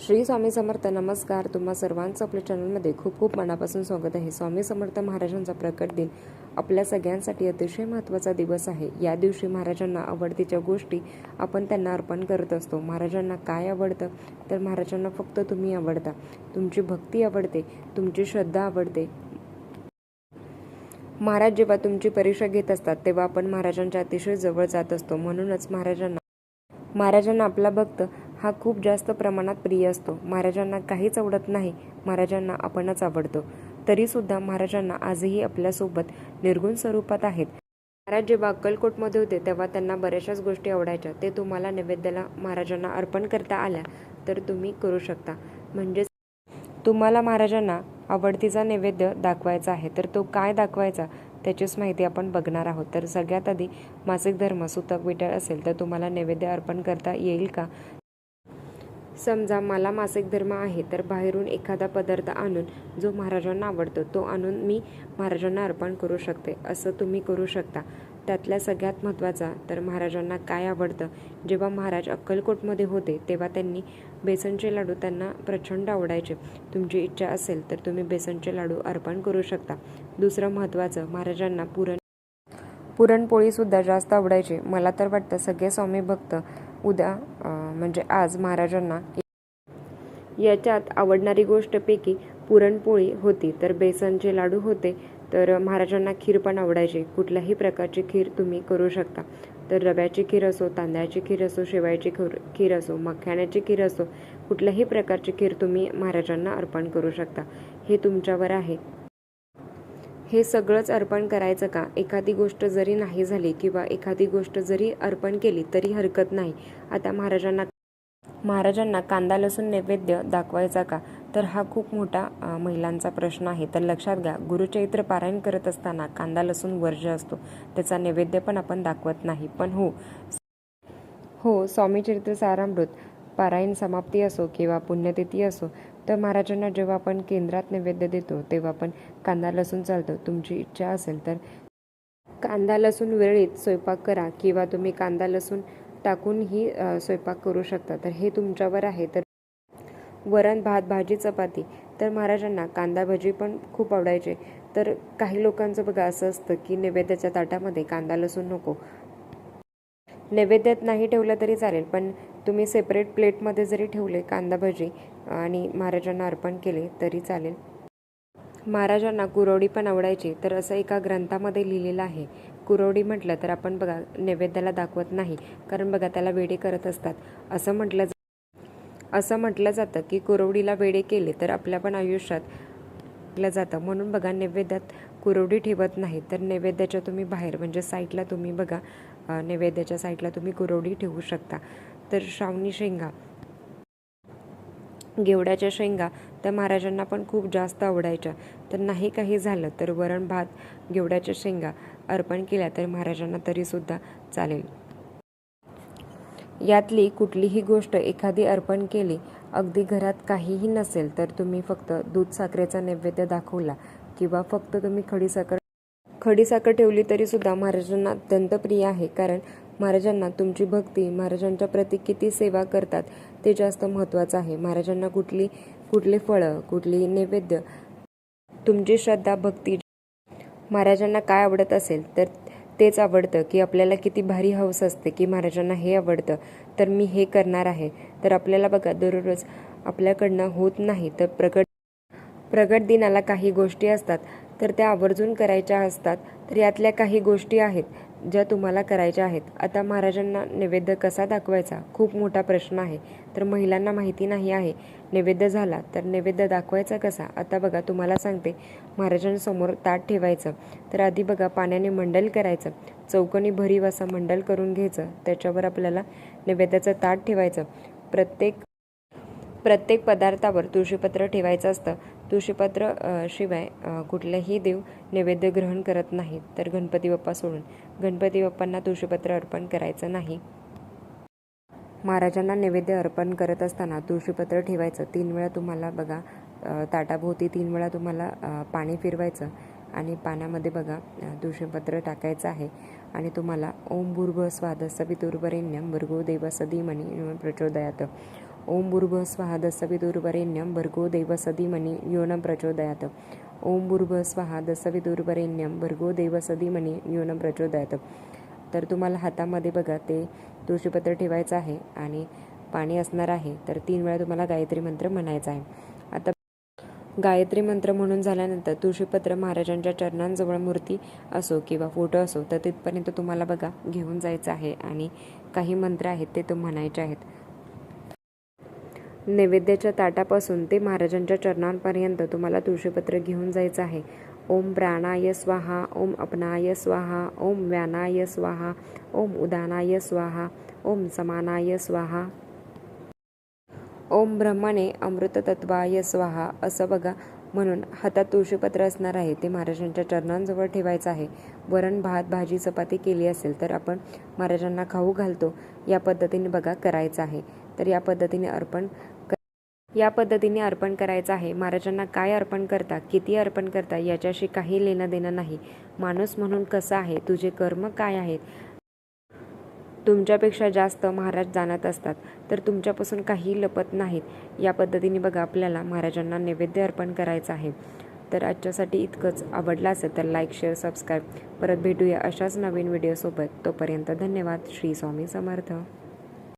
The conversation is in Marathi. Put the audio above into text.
श्री स्वामी समर्थ नमस्कार. तुम्हा सर्वांचं आपल्या चॅनलमध्ये खूप खूप मनापासून स्वागत आहे. स्वामी समर्थ महाराजांचा प्रकट दिन आपल्या सगळ्यांसाठी अतिशय महत्त्वाचा दिवस आहे. या दिवशी महाराजांना आवडतीच्या गोष्टी आपण त्यांना अर्पण करत असतो. महाराजांना काय आवडतं? तर महाराजांना फक्त तुम्ही आवडता. तुमची भक्ती आवडते. तुमची श्रद्धा आवडते. महाराज जेव्हा तुमची परीक्षा घेत असतात तेव्हा आपण महाराजांच्या अतिशय जवळ जात असतो. म्हणूनच महाराजांना महाराजांना आपला भक्त हा खूप जास्त प्रमाणात प्रिय असतो. महाराजांना काहीच आवडत नाही महाराजांना आपणच आवडतो. तरीसुद्धा महाराजांना आजही आपल्यासोबत निर्गुण स्वरूपात आहेत. महाराज जेव्हा अक्कलकोटमध्ये होते तेव्हा त्यांना बऱ्याचशाच गोष्टी आवडायच्या. ते तुम्हाला नैवेद्याला महाराजांना अर्पण करता आल्या तर तुम्ही करू शकता. म्हणजेच तुम्हाला महाराजांना आवडतीचा नैवेद्य दाखवायचा आहे. तर तो काय दाखवायचा त्याचीच माहिती आपण बघणार आहोत. तर सगळ्यात आधी मासिक धर्म सुतक विठळ असेल तर तुम्हाला नैवेद्य अर्पण करता येईल का? समजा मला मासिक धर्म आहे तर बाहेरून एखादा पदार्थ आणून जो महाराजांना आवडतो तो आणून मी महाराजांना अर्पण करू शकते असं तुम्ही करू शकता. त्यातल्या सगळ्यात महत्त्वाचा तर महाराजांना काय आवडतं? जेव्हा महाराज अक्कलकोटमध्ये होते तेव्हा त्यांनी बेसनचे लाडू त्यांना प्रचंड आवडायचे. तुमची इच्छा असेल तर तुम्ही बेसनचे लाडू अर्पण करू शकता. दुसरं महत्त्वाचं महाराजांना पुरण पुरणपोळीसुद्धा जास्त आवडायची. मला तर वाटतं सगळे स्वामी भक्त उद्या म्हणजे आज महाराजांना याच्यात आवडणारी गोष्टपैकी पुरणपोळी होती. तर बेसनचे लाडू होते. तर महाराजांना खीर पण आवडायची. कुठल्याही प्रकारची खीर तुम्ही करू शकता. तर रव्याची खीर असो तांदळाची खीर असो शेवायची खीर खीर असो मखाण्याची खीर असो कुठल्याही प्रकारची खीर तुम्ही महाराजांना अर्पण करू शकता. हे तुमच्यावर आहे. हे सगळंच अर्पण करायचं का? एखादी गोष्ट जरी नाही झाली किंवा एखादी गोष्ट जरी अर्पण केली तरी हरकत नाही. आता महाराजांना महाराजांना कांदा लसूण नैवेद्य दाखवायचा का? तर हा खूप मोठा महिलांचा प्रश्न आहे. तर लक्षात घ्या गुरुचैत्र पारायण करत असताना कांदा लसूण वर्ज्य असतो. त्याचा नैवेद्य पण आपण दाखवत नाही. पण हो हो स्वामीचरित्र सारामृत पारायण समाप्ती असो किंवा पुण्यतिथी असो तर महाराजांना जेव्हा आपण केंद्रात नैवेद्य देतो तेव्हा आपण कांदा लसूण चालतो. तुमची इच्छा असेल तर. कांदा लसूण वेळीत स्वयंपाक करा किंवा तुम्ही कांदा लसूण टाकूनही स्वयंपाक करू शकता. तर हे तुमच्यावर आहे. तर वरण भात भाजी चपाती. तर महाराजांना कांदा भजी पण खूप आवडायचे. तर काही लोकांचं बघा असं असतं की नैवेद्याच्या ताटामध्ये कांदा लसूण नको. नैवेद्यात नाही ठेवलं तरी चालेल पण तुम्ही सेपरेट प्लेटमध्ये जरी ठेवले कांदा भजी आणि महाराजांना अर्पण केले तरी चालेल. महाराजांना कुरवडी पण आवडायची तर असं एका ग्रंथामध्ये लिहिलेलं आहे. कुरवडी म्हटलं तर आपण बघा नैवेद्याला दाखवत नाही कारण बघा त्याला वेडे करत असतात. असं म्हटलं असं म्हटलं जातं की कुरवडीला वेडे केले तर आपल्या पण आयुष्यात जातं. म्हणून बघा नैवेद्यात कुरवडी ठेवत नाही तर नैवेद्याच्या तुम्ही बाहेर म्हणजे साईडला तुम्ही बघा नैवेद्याच्या साईडला तुम्ही कुरवडी ठेवू शकता. तर श्रावणी शेंगा. गेवड्याच्या शेंगा तर महाराजांना पण खूप जास्त आवडायच्या. तर नाही काही झालं तर वरण भात गेवड्याच्या शेंगा अर्पण केल्या तर महाराजांना तरीसुद्धा चालेल. यातली कुठलीही गोष्ट एखादी अर्पण केली अगदी घरात काहीही नसेल तर तुम्ही फक्त दूध साखरेचा नैवेद्य दाखवला किंवा फक्त तुम्ही खडीसाखर खडीसाखर ठेवली तरीसुद्धा महाराजांना अत्यंत प्रिय आहे. कारण महाराजांना तुमची भक्ती महाराजांच्या प्रती किती सेवा करतात ते जास्त महत्त्वाचं आहे. महाराजांना कुठली कुठली फळं कुठली नैवेद्य तुमची श्रद्धा भक्ती महाराजांना काय आवडत असेल तर तेच आवडतं की आपल्याला किती भारी हौस असते की महाराजांना हे आवडतं. तर मी हे करणार आहे. तर आपल्याला बघा दररोज आपल्याकडनं होत नाही तर प्रगट प्रगट दिनाला काही गोष्टी असतात. तर त्या आवर्जून करायच्या असतात. तर यातल्या काही गोष्टी आहेत ज्या तुम्हाला करायच्या आहेत. आता महाराजांना नैवेद्य कसा दाखवायचा? खूप मोठा प्रश्न आहे. तर महिलांना माहिती नाही आहे. नैवेद्य झाला तर नैवेद्य दाखवायचा कसा? आता बघा तुम्हाला सांगते. महाराजांसमोर ताट ठेवायचं. तर आधी बघा पाण्याने मंडल करायचं. चौकोनी भरीव असं मंडल करून घ्यायचं. त्याच्यावर आपल्याला नैवेद्याचं ताट ठेवायचं. प्रत्येक प्रत्येक पदार्थावर तुळशीपत्र ठेवायचं असतं. तुळशीपत्र शिवाय अ, कुठलाही देव नैवेद्य ग्रहण करत नाहीत तर गणपती बाप्पा सोडून गणपती बाप्पांना तुळशीपत्र अर्पण करायचं नाही. महाराजांना नैवेद्य अर्पण करत असताना तुळशीपत्र ठेवायचं. तीन वेळा तुम्हाला बघा ताटाभोवती तीन वेळा तुम्हाला पाणी फिरवायचं आणि पाण्यामध्ये बघा तुळशीपत्र टाकायचं आहे. आणि तुम्हाला ओम भूर्भ स्वाद सवितुर्वरेण्यम भर्गो देवस धीमनी प्रचोदयात. ओम भूर्भुवः स्वाहा दसविदुर्वरेण्यं भर्गो देवसधीमनी यो न प्रचोदयात। ओम भूर्भुवः स्वाहा दसविदुर्वरेण्यम भर्गो देवसधीमनी यो न प्रचोदयात्। तर तुम्हाला हातामध्ये बघा ते तुळशीपत्र ठेवायचं आहे आणि पाणी असणार आहे तर तीन वेळा तुम्हाला गायत्री मंत्र म्हणायचा आहे. आता गायत्री मंत्र म्हणून झाल्यानंतर तुळशीपत्र महाराजांच्या चरणांजवळ मूर्ती असो किंवा फोटो असो तर तिथपर्यंत तुम्हाला बघा घेऊन जायचं आहे आणि काही मंत्र आहेत ते तो म्हणायचे आहेत. नैवेद्याच्या ताटापासून ते महाराजांच्या चरणांपर्यंत तुम्हाला तुळशीपत्र घेऊन जायचं आहे. ओम प्राणाय स्वाहा ओम अपनाय स्वाहा ओम व्यानाय स्वाहा ओम उदानाय स्वाहा ओम समानाय स्वाहा. ओम ब्रह्मणे अमृततत्वाय स्वाहा असं बघा. म्हणून हातात तुळशीपत्र असणार आहे ते महाराजांच्या चरणांजवळ ठेवायचं आहे. वरण भात भाजी चपाती केली असेल तर आपण महाराजांना खाऊ घालतो. या पद्धतीने बघा करायचं आहे. तर या पद्धतीने अर्पण या पद्धतीने अर्पण करायचं आहे. महाराजांना काय अर्पण करता किती अर्पण करता याच्याशी काही लेणं देणं नाही. माणूस म्हणून कसा आहे? तुझे कर्म काय आहेत? तुमच्यापेक्षा जास्त महाराज जाणत असतात तर तुमच्यापासून काही लपत नाहीत. या पद्धतीने बघा आपल्याला महाराजांना नैवेद्य अर्पण करायचं आहे. तर आजच्यासाठी इतकंच. आवडलं असेल तर लाईक शेअर सबस्क्राईब परत भेटूया अशाच नवीन व्हिडिओसोबत तोपर्यंत धन्यवाद. श्री स्वामी समर्थ.